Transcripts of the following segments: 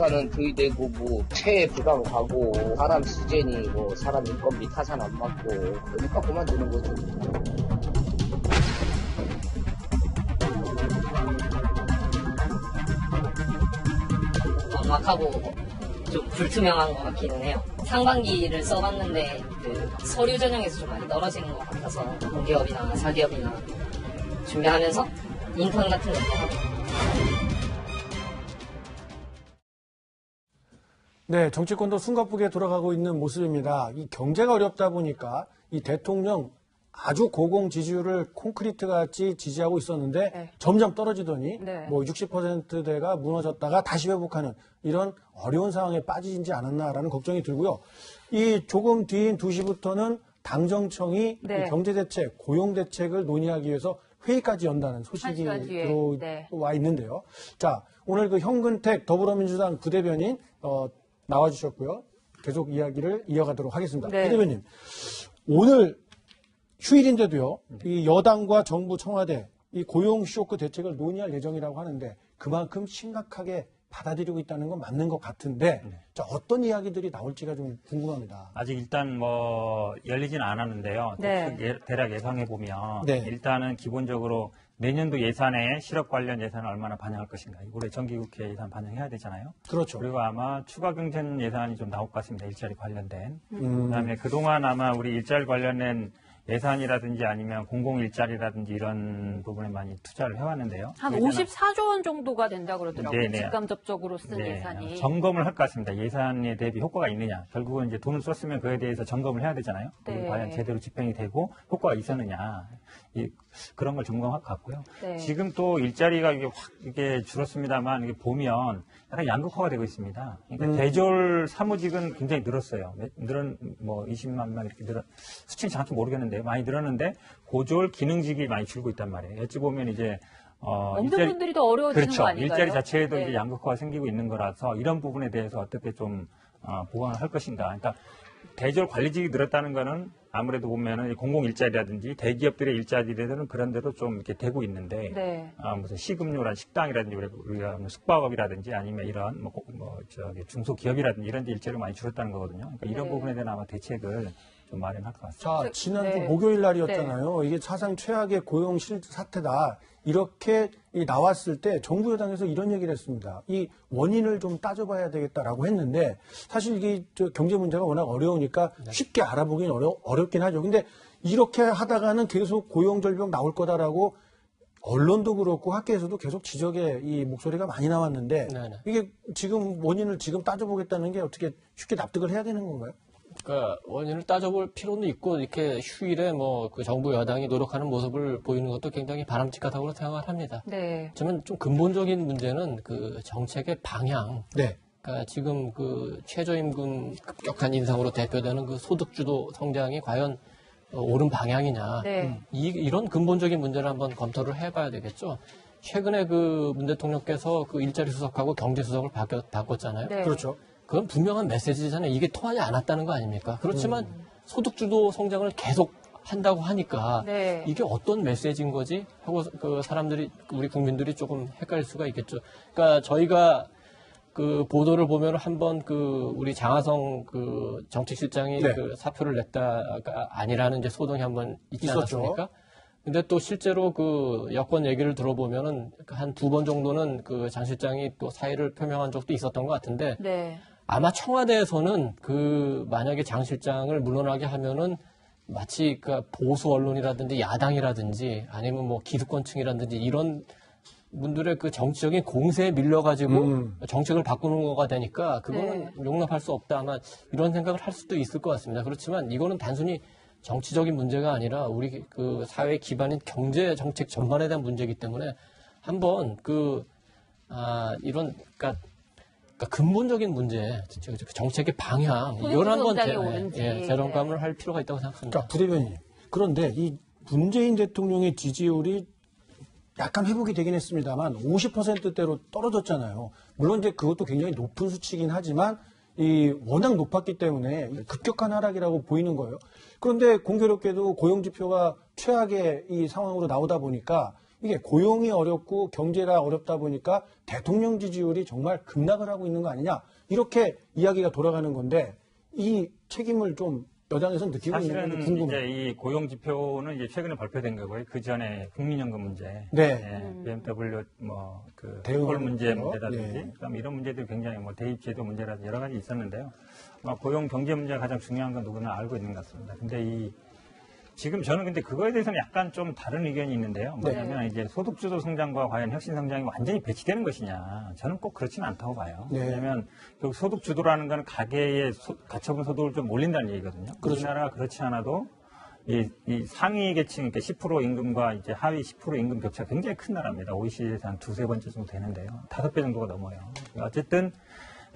부동산은 도의되고 뭐채 부담 가고 사람 수재니 뭐 사람 인건비 타산 안 맞고 그러니까 그만두는 거죠. 막하고 좀 불투명한 것 같기는 해요. 상반기를 써봤는데 그 서류 전형에서 좀 많이 떨어지는 것 같아서 공기업이나 사기업이나 준비하면서 인턴 같은 거 하고 네, 정치권도 숨가쁘게 돌아가고 있는 모습입니다. 이 경제가 어렵다 보니까 이 대통령 아주 고공 지지율을 콘크리트 같이 지지하고 있었는데 네. 점점 떨어지더니 네. 뭐 60%대가 무너졌다가 다시 회복하는 이런 어려운 상황에 빠지지 않았나라는 걱정이 들고요. 이 조금 뒤인 2시부터는 당정청이 네. 이 경제대책, 고용대책을 논의하기 위해서 회의까지 연다는 소식이. 들어와 네. 있는데요. 자, 오늘 그 현근택 더불어민주당 부대변인 어, 나와주셨고요. 계속 이야기를 이어가도록 하겠습니다. 네. 부대변인, 오늘 휴일인데도요, 이 여당과 정부 청와대 이 고용 쇼크 대책을 논의할 예정이라고 하는데 그만큼 심각하게 받아들이고 있다는 건 맞는 것 같은데 자, 어떤 이야기들이 나올지가 좀 궁금합니다. 아직 일단 뭐 열리진 않았는데요. 네. 예- 대략 예상해 보면 네. 일단은 기본적으로 내년도 예산에 실업 관련 예산을 얼마나 반영할 것인가. 올해 정기국회 예산 반영해야 되잖아요. 그렇죠. 그리고 아마 추가 경쟁 예산이 좀 나올 것 같습니다. 일자리 관련된. 음, 그다음에 그동안 아마 우리 일자리 관련된 예산이라든지 아니면 공공 일자리라든지 이런 부분에 많이 투자를 해왔는데요. 한 예산은 54조 원 정도가 된다 그러더라고요. 네네. 직감접적으로 쓴 네, 예산이. 점검을 할 것 같습니다. 예산에 대비 효과가 있느냐. 결국은 이제 돈을 썼으면 그에 대해서 점검을 해야 되잖아요. 네. 과연 제대로 집행이 되고 효과가 있었느냐. 이, 그런 걸 점검할 것 같고요. 네. 지금 또 일자리가 이게 확 이게 줄었습니다만 이게 보면 약간 양극화가 되고 있습니다. 그러니까 음. 대졸 사무직은 굉장히 늘었어요. 몇- 늘은 뭐 20만 명 이렇게 늘어 수치는 정확히 모르겠는데 많이 늘었는데 고졸 기능직이 많이 줄고 있단 말이에요. 어찌 보면 이제 어, 없는 일자리- 분들이 더 어려워지는 그렇죠. 거 아닌가요? 일자리 자체에도 네. 이제 양극화가 생기고 있는 거라서 이런 부분에 대해서 어떻게 좀 어, 보완을 할 것인가. 그러니까 대졸 관리직이 늘었다는 거는 아무래도 보면은 공공 일자리라든지 대기업들의 일자리들은 그런 대로 좀 이렇게 되고 있는데 네. 아, 무슨 시급료란 식당이라든지 우리- 우리가 숙박업이라든지 아니면 이런 뭐, 고- 뭐 저기 중소기업이라든지 이런 데 일자리가 많이 줄었다는 거거든요. 그러니까 이런 네. 부분에 대한 아마 대책을 좀 마련할 것 같습니다. 자, 지난주 네. 목요일 날이었잖아요. 이게 사상 최악의 고용 실 사태다. 이렇게 이 나왔을 때 정부 여당에서 이런 얘기를 했습니다. 이 원인을 좀 따져봐야 되겠다라고 했는데 사실 이게 저 경제 문제가 워낙 어려우니까 쉽게 알아보긴 어려, 어렵긴 하죠. 근데 이렇게 하다가는 계속 고용 절벽 나올 거다라고 언론도 그렇고 학계에서도 계속 지적의 이 목소리가 많이 나왔는데 네네. 이게 지금 원인을 지금 따져보겠다는 게 어떻게 쉽게 납득을 해야 되는 건가요? 그러니까 원인을 따져볼 필요는 있고 이렇게 휴일에 뭐 그 정부 여당이 노력하는 모습을 보이는 것도 굉장히 바람직하다고 생각을 합니다. 네. 저는 좀 근본적인 문제는 그 정책의 방향. 네. 그러니까 지금 그 최저임금 급격한 인상으로 대표되는 그 소득주도 성장이 과연 어, 옳은 방향이냐. 네. 이, 이런 근본적인 문제를 한번 검토를 해봐야 되겠죠. 최근에 그 문 대통령께서 그 일자리 수석하고 경제 수석을 바뀌, 바꿨잖아요. 네. 그렇죠. 그건 분명한 메시지잖아요. 이게 통하지 않았다는 거 아닙니까? 그렇지만 소득주도 성장을 계속 한다고 하니까 네. 이게 어떤 메시지인 거지? 하고 그 사람들이 우리 국민들이 조금 헷갈릴 수가 있겠죠. 그러니까 저희가 그 보도를 보면 한번 그 우리 장하성 그 정책실장이 네. 그 사표를 냈다가 아니라는 이제 소동이 한번 있지 있었죠. 않았습니까? 근데 또 실제로 그 여권 얘기를 들어보면은 한 두 번 정도는 그 장 실장이 또 사의를 표명한 적도 있었던 것 같은데 네. 아마 청와대에서는 그 만약에 장 실장을 물러나게 하면은 마치 그 보수 언론이라든지 야당이라든지 아니면 뭐 기득권층이라든지 이런 분들의 그 정치적인 공세에 밀려가지고 음. 정책을 바꾸는 거가 되니까 그거는 용납할 수 없다 아마 이런 생각을 할 수도 있을 것 같습니다. 그렇지만 이거는 단순히 정치적인 문제가 아니라 우리 그 사회 기반인 경제 정책 전반에 대한 문제이기 때문에 한번 그 아, 이런 그러니까 그러니까 근본적인 문제, 저- 저- 정책의 방향 한번 성장이 재- 옳은지. 예, 재점감을 할 필요가 있다고 생각합니다. 자, 부대변인. 그런데 이 문재인 대통령의 지지율이 약간 회복이 되긴 했습니다만 50%대로 떨어졌잖아요. 물론 이제 그것도 굉장히 높은 수치긴 하지만 이 워낙 높았기 때문에 이 급격한 하락이라고 보이는 거예요. 그런데 공교롭게도 고용 지표가 최악의 이 상황으로 나오다 보니까 이게 고용이 어렵고 경제가 어렵다 보니까 대통령 지지율이 정말 급락을 하고 있는 거 아니냐 이렇게 이야기가 돌아가는 건데 이 책임을 좀 여당에서 느끼고 있는 사실은 건지 궁금해요. 이제 이 고용 지표는 이제 최근에 발표된 거고요. 그 전에 국민연금 문제, 네. 예, BMW 뭐그 대응 콜 문제. 문제라든지, 네. 그다음 이런 문제들이 굉장히 뭐 대입제도 문제라든지 여러 가지 있었는데요. 고용 경제 문제가 가장 중요한 건 누구나 알고 있는 것 같습니다. 근데 이 지금 저는 근데 그거에 대해서는 약간 좀 다른 의견이 있는데요. 네. 뭐냐면 이제 소득주도 성장과 과연 혁신 성장이 완전히 배치되는 것이냐. 저는 꼭 그렇지는 않다고 봐요. 네. 왜냐하면 결국 소득주도라는 건 가계의 소- 가처분 소득을 좀 올린다는 얘기거든요. 그렇죠. 우리나라가 그렇지 않아도 이, 이 상위 계층, 그러니까 10% 임금과 이제 하위 10% 임금 격차가 굉장히 큰 나라입니다. OECD에서 한 두세 번째 정도 되는데요. 다섯 배 정도가 넘어요. 어쨌든,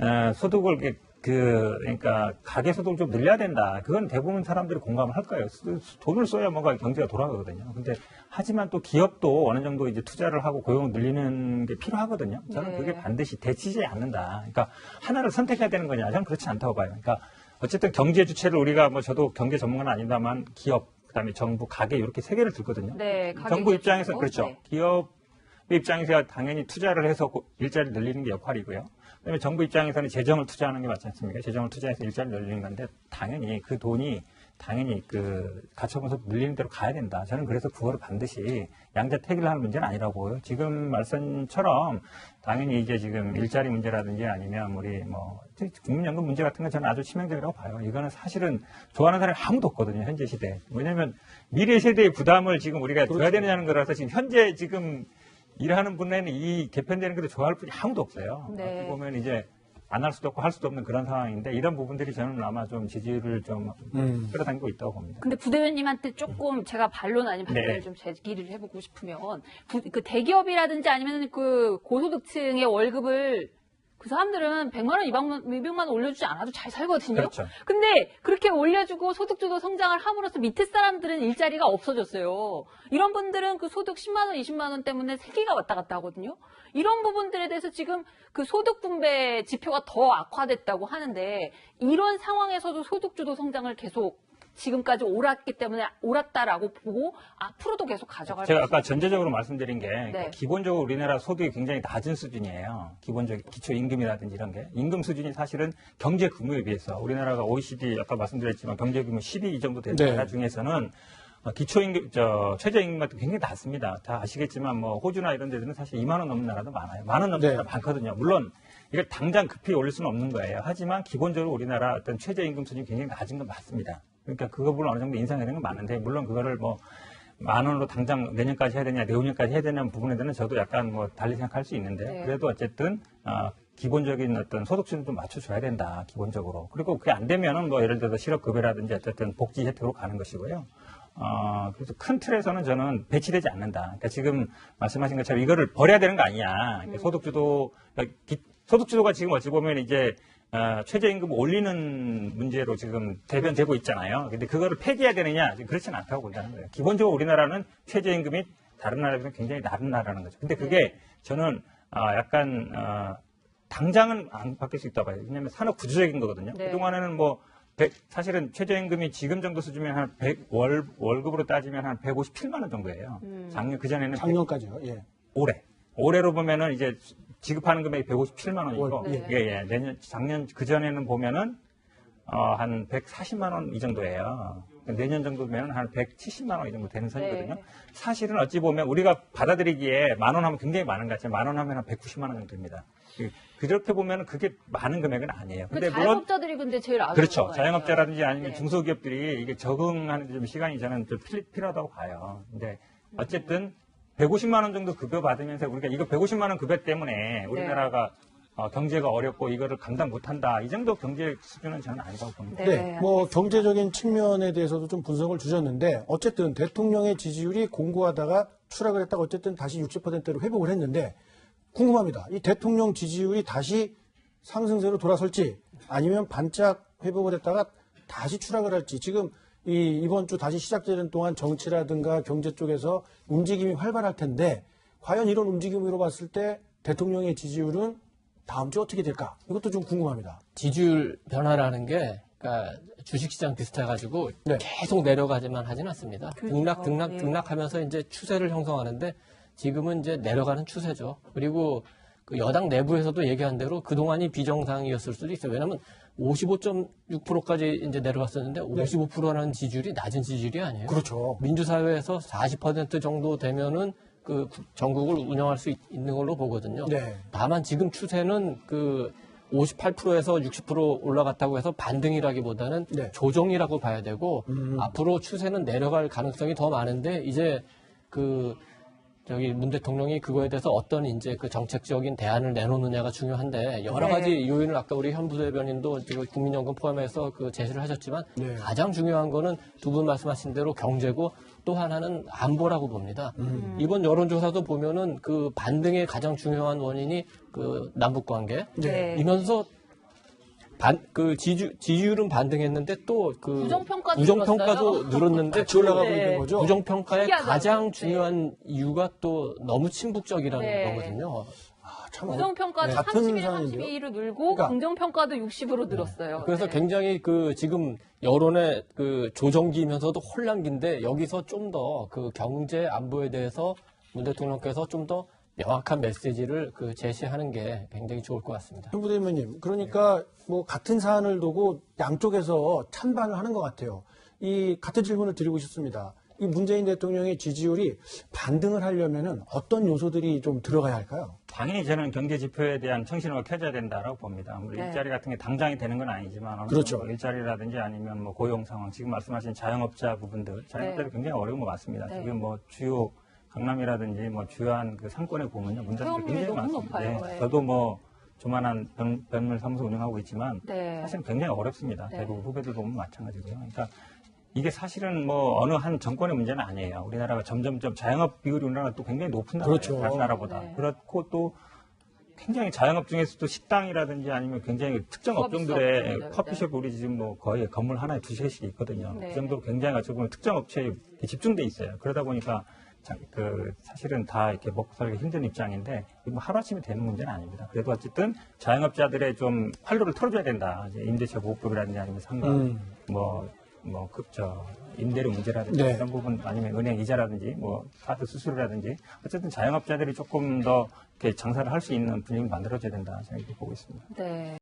어, 소득을 이렇게 그, 그러니까 가계 소득을 좀 늘려야 된다. 그건 대부분 사람들이 공감을 할 거예요. 수- 돈을 써야 뭔가 경제가 돌아가거든요. 근데 하지만 또 기업도 어느 정도 이제 투자를 하고 고용을 늘리는 게 필요하거든요. 저는 네. 그게 반드시 대치지 않는다. 그러니까 하나를 선택해야 되는 거냐? 저는 그렇지 않다고 봐요. 그러니까 어쨌든 경제 주체를 우리가 뭐 저도 경제 전문가는 아닙니다만 기업, 그다음에 정부, 가계 이렇게 세 개를 들거든요. 네, 정부 입장에서. 그렇죠. 네. 기업 입장에서 당연히 투자를 해서 고- 일자리를 늘리는 게 역할이고요. 그다음에 정부 입장에서는 재정을 투자하는 게 맞지 않습니까? 재정을 투자해서 일자리를 늘리는 건데 당연히 그 돈이 당연히 그 가처분서 늘리는 대로 가야 된다. 저는 그래서 그거를 반드시 양자택일을 하는 문제는 아니라고 보요 지금 말씀처럼 당연히 이제 지금 일자리 문제라든지 아니면 우리 뭐 국민연금 문제 같은 건 저는 아주 치명적이라고 봐요. 이거는 사실은 좋아하는 사람이 아무도 없거든요. 현재 시대에. 왜냐하면 미래 세대의 부담을 지금 우리가 줘야 되느냐는 거라서 지금 현재 지금 일하는 분에는 이 개편되는 것도 좋아할 분이 아무도 없어요. 네. 어떻게 보면 이제 안 할 수도 없고 할 수도 없는 그런 상황인데 이런 부분들이 저는 아마 좀 지지를 좀 음. 끌어당기고 있다고 봅니다. 근데 부대변님한테 조금 제가 반론 아닌 반대를 네. 좀 제기를 해보고 싶으면 부- 그 대기업이라든지 아니면 그 고소득층의 월급을 그 사람들은 100만 원, 200만, 200만 원 올려주지 않아도 잘 살거든요. 그렇죠. 근데 그렇게 올려주고 소득주도 성장을 함으로써 밑에 사람들은 일자리가 없어졌어요. 이런 분들은 그 소득 10만 원, 20만 원 때문에 세기가 왔다 갔다 하거든요. 이런 부분들에 대해서 지금 그 소득 분배 지표가 더 악화됐다고 하는데 이런 상황에서도 소득주도 성장을 계속 지금까지 옳았기 때문에 옳았다라고 보고 앞으로도 계속 가져갈 제가 것이다. 아까 전제적으로 말씀드린 게 네. 기본적으로 우리나라 소득이 굉장히 낮은 수준이에요. 기본적 기초 임금이라든지 이런 게 임금 수준이 사실은 경제 규모에 비해서 우리나라가 OECD 아까 말씀드렸지만 경제 규모 12이 정도 되는 네. 나라 중에서는 어, 기초 임금 저 최저 임금 같은 게 굉장히 낮습니다. 다 아시겠지만 뭐 호주나 이런 데들은 사실 2만 원 넘는 나라도 많아요. 만원 넘는 네. 나라 많거든요. 물론 이걸 당장 급히 올릴 수는 없는 거예요. 하지만 기본적으로 우리나라 어떤 최저 임금 수준이 굉장히 낮은 건 맞습니다. 그러니까 그거 물론 어느 정도 인상되는 건 맞는데 물론 그거를 뭐 만 원으로 당장 내년까지 해야 되냐, 내후년까지 해야 되냐는 부분에 대해서는 저도 약간 뭐 달리 생각할 수 있는데 네. 그래도 어쨌든 아, 기본적인 어떤 좀 맞춰줘야 된다, 기본적으로. 그리고 그게 안 되면은 뭐 예를 들어서 실업급여라든지 어쨌든 복지 혜택으로 가는 것이고요. 어, 그래서 큰 틀에서는 저는 배치되지 않는다. 그러니까 지금 말씀하신 것처럼 이거를 버려야 되는 거 아니냐. 그러니까 소득주도, 그러니까 기- 소득주도가 지금 어찌 보면 이제 어, 최저임금 올리는 문제로 지금 대변되고 있잖아요. 근데 그거를 폐기해야 되느냐? 지금 그렇지는 않다고 본다는 거예요. 기본적으로 우리나라는 최저임금이 다른 나라에 비해서 굉장히 낮은 나라는 거죠. 근데 그게 저는 아, 약간 어, 당장은 안 바뀔 수 있다고 봐요. 왜냐하면 산업 구조적인 거거든요. 네. 그동안에는 뭐 백- 사실은 최저임금이 지금 정도 수준이면 한 100, 월, 월급으로 따지면 한 157만 원 정도예요. 작년 그전에는 작년까지요. 예. 올해. 올해로 보면은 이제 지급하는 금액이 157만 원이고, 월, 네. 예, 예. 내년, 작년, 그 전에는 보면은, 어, 한 140만 원 이 정도예요. 내년 정도면 한 170만 원 이 정도 되는 선이거든요. 네. 사실은 어찌 보면 우리가 받아들이기에 만 원 하면 굉장히 많은 것 같지만 만 원 하면 한 190만 원 정도 됩니다. 그- 그렇게 보면은 그게 많은 금액은 아니에요. 그 근데 물론, 자영업자들이 근데 제일 아쉬운 그렇죠. 자영업자라든지 아니면 네. 중소기업들이 이게 적응하는 좀 시간이 저는 좀 필- 필요하다고 봐요. 근데 어쨌든 150만 원 정도 급여 받으면서 우리가 이거 150만 원 급여 때문에 우리나라가 어, 경제가 어렵고 이거를 감당 못한다. 이 정도 경제 수준은 저는 아니라고 봅니다. 네, 네, 뭐 경제적인 측면에 대해서도 좀 분석을 주셨는데 어쨌든 대통령의 지지율이 공고하다가 추락을 했다가 어쨌든 다시 60%로 회복을 했는데 궁금합니다. 이 대통령 지지율이 다시 상승세로 돌아설지 아니면 반짝 회복을 했다가 다시 추락을 할지 지금 이 이번 주 다시 시작되는 동안 정치라든가 경제 쪽에서 움직임이 활발할 텐데 과연 이런 움직임으로 봤을 때 대통령의 지지율은 다음 주 어떻게 될까? 이것도 좀 궁금합니다. 지지율 변화라는 게 그러니까 주식시장 비슷해가지고 네. 계속 내려가지만 하진 않습니다. 등락, 등락, 예. 등락하면서 이제 추세를 형성하는데 지금은 이제 내려가는 추세죠. 그리고 그 여당 내부에서도 얘기한 대로 그동안이 비정상이었을 수도 있어요. 왜냐하면 55.6%까지 이제 내려갔었는데 55%라는 지지율이 낮은 지지율이 아니에요. 그렇죠. 민주사회에서 40% 정도 되면은 그 전국을 운영할 수 있, 는 걸로 보거든요. 네. 다만 지금 추세는 그 58%에서 60% 올라갔다고 해서 반등이라기보다는 네. 조정이라고 봐야 되고 음. 앞으로 추세는 내려갈 가능성이 더 많은데 이제 그 저기 문 대통령이 그거에 대해서 어떤 이제 그 정책적인 대안을 내놓느냐가 중요한데 여러 네. 가지 요인을 아까 우리 현 부 대변인도 지금 국민연금 포함해서 그 제시를 하셨지만 네. 가장 중요한 거는 두 분 말씀하신 대로 경제고 또 하나는 안보라고 봅니다. 음. 이번 여론조사도 보면은 그 반등의 가장 중요한 원인이 그 남북 관계. 네. 이면서 반, 그 지주, 지지율은 반등했는데 또그 부정평가도 부정평가도 늘었는데 같이 올라가고 그 네. 있는 거죠. 부정평가의 신기하다. 가장 네. 중요한 이유가 또 너무 친북적이라는 네. 거거든요. 아, 참 부정평가도 네. 같은 31, 상황인데요. 32로 늘고 그러니까. 긍정평가도 60으로 늘었어요. 그래서 네. 굉장히 그 지금 여론의 그 조정기면서도 혼란기인데 여기서 좀 더 그 경제 안보에 대해서 문 대통령께서 좀더 명확한 메시지를 그 제시하는 게 굉장히 좋을 것 같습니다. 현 부대변님, 그러니까 뭐 같은 사안을 두고 양쪽에서 찬반을 하는 것 같아요. 이 같은 질문을 드리고 싶습니다. 이 문재인 대통령의 지지율이 반등을 하려면은 어떤 요소들이 좀 들어가야 할까요? 당연히 저는 경제 지표에 대한 청신호가 켜져야 된다라고 봅니다. 뭐 네. 일자리 같은 게 당장이 되는 건 아니지만 그렇죠. 일자리라든지 아니면 뭐 고용 상황, 지금 말씀하신 자영업자 부분들, 자영업자들 굉장히 어려운 거 맞습니다. 네. 지금 뭐 주요 강남이라든지 뭐 주요한 그 상권에 보면요 수요률이 굉장히 너무 많습니다. 높아요. 네. 네. 저도 뭐 조만한 변, 변물 사무소 운영하고 있지만 네. 사실 굉장히 어렵습니다. 네. 대부분 후배들 보면 마찬가지고요. 그러니까 이게 사실은 뭐 어느 한 정권의 문제는 아니에요. 우리나라가 점점점 자영업 비율이 우리나라가 또 굉장히 높은 나라예요. 그렇죠. 다른 나라보다. 네. 그렇고 또 굉장히 자영업 중에서도 식당이라든지 아니면 굉장히 특정 업종들의 업종들, 커피숍 우리 지금 뭐 거의 건물 하나에 두세 개씩 있거든요. 네. 그 정도로 굉장히 어찌 보면 특정 업체에 집중돼 있어요. 그러다 보니까 자- 그 사실은 다 이렇게 먹고 살기 힘든 입장인데 뭐 하루아침에 되는 문제는 아닙니다. 그래도 어쨌든 자영업자들의 좀 활로를 털어줘야 된다. 이제 임대차 보호법이라든지 아니면 상가 음. 뭐, 뭐, 그, 저, 임대료 문제라든지 네. 이런 부분 아니면 은행 이자라든지 뭐, 카드 수수료라든지 어쨌든 자영업자들이 조금 더 이렇게 장사를 할 수 있는 분위기를 만들어줘야 된다. 저는 이렇게 보고 있습니다. 네.